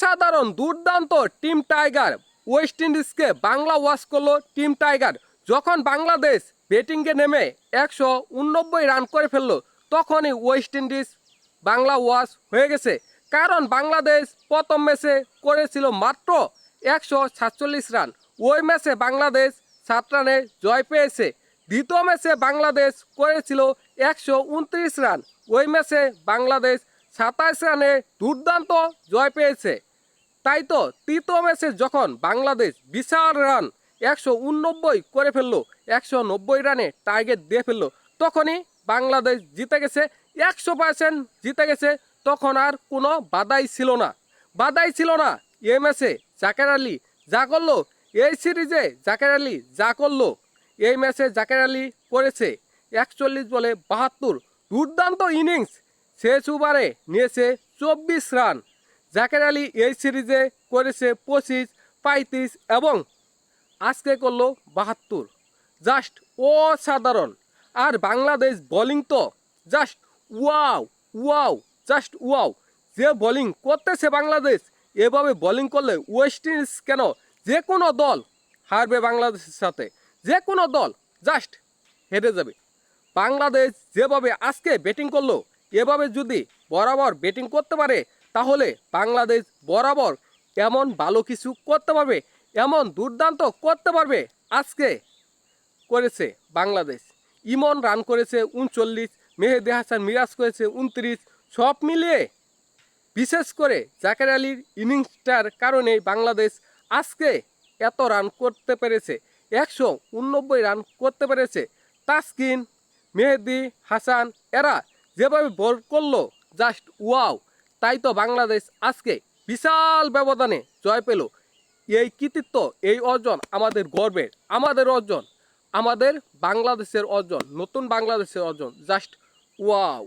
অসাধারণ দুর্দান্ত team tiger. West ইন্ডিজকে বাংলা ওয়াশ করল টিম টাইগার। যখন বাংলাদেশ ব্যাটিংয়ে নেমে একশো উননব্বই রান করে ফেলল, তখনই ওয়েস্ট ইন্ডিজ বাংলা ওয়াশ হয়ে গেছে। কারণ বাংলাদেশ প্রথম ম্যাচে করেছিল মাত্র একশো সাতচল্লিশ রান। ওই ম্যাচে বাংলাদেশ সাত রানে জয় পেয়েছে। দ্বিতীয় ম্যাচে বাংলাদেশ করেছিল একশো উনত্রিশ রান। ওই ম্যাচে বাংলাদেশ সাতাশ রানে দুর্দান্ত জয় পেয়েছে। তাই তো তৃতীয় ম্যাচে যখন বাংলাদেশ বিশাল রান একশো উননব্বই করে ফেলল, একশো নব্বই রানে টার্গেট দিয়ে ফেলল, তখনই বাংলাদেশ জিতে গেছে, একশো পার্সেন্ট জিতে গেছে, তখন আর কোনো বাধাই ছিল না। বাধাই ছিল না এ ম্যাচে জাকের আলী যা করল, এই সিরিজে জাকের আলী যা করল, এই ম্যাচে জাকের আলী করেছে একচল্লিশ বলে বাহাত্তর। দুর্দান্ত ইনিংস, শেষ ওভারে নিয়েছে চব্বিশ রান। জাকের আলী এই সিরিজে করেছে পঁচিশ, পঁয়ত্রিশ এবং আজকে করল বাহাত্তর। জাস্ট অসাধারণ। আর বাংলাদেশ বোলিং তো just wow wow, just wow. যে বোলিং করতেছে বাংলাদেশ, এভাবে বোলিং করলে ওয়েস্ট ইন্ডিজ কেন যে কোনো দল হারবে বাংলাদেশের সাথে। যে কোনো দল জাস্ট হেরে যাবে। বাংলাদেশ যেভাবে আজকে ব্যাটিং করল, এভাবে যদি বরাবর ব্যাটিং করতে পারে তাহলে বাংলাদেশ বরাবর এমন ভালো কিছু করতে পারবে? এমন দুর্দান্ত করতে পারবে আজকে করেছে বাংলাদেশ। ইমন রান করেছে উনচল্লিশ, মেহেদি হাসান মিরাজ করেছে উনত্রিশ, সব মিলিয়ে বিশেষ করে জাকের আলীর ইনিংসটার কারণে বাংলাদেশ আজকে এত রান করতে পেরেছে, একশো উননব্বই রান করতে পেরেছে। তাসকিন, মেহেদি, হাসান, এরা যেভাবে বল করল জাস্ট ওয়াও তাই তো বাংলাদেশ আজকে বিশাল ব্যবধানে জয় পেল। এই কৃতিত্ব, এই অর্জন আমাদের গর্বের, আমাদের অর্জন, আমাদের বাংলাদেশের অর্জন, নতুন বাংলাদেশের অর্জন জাস্ট ওয়াও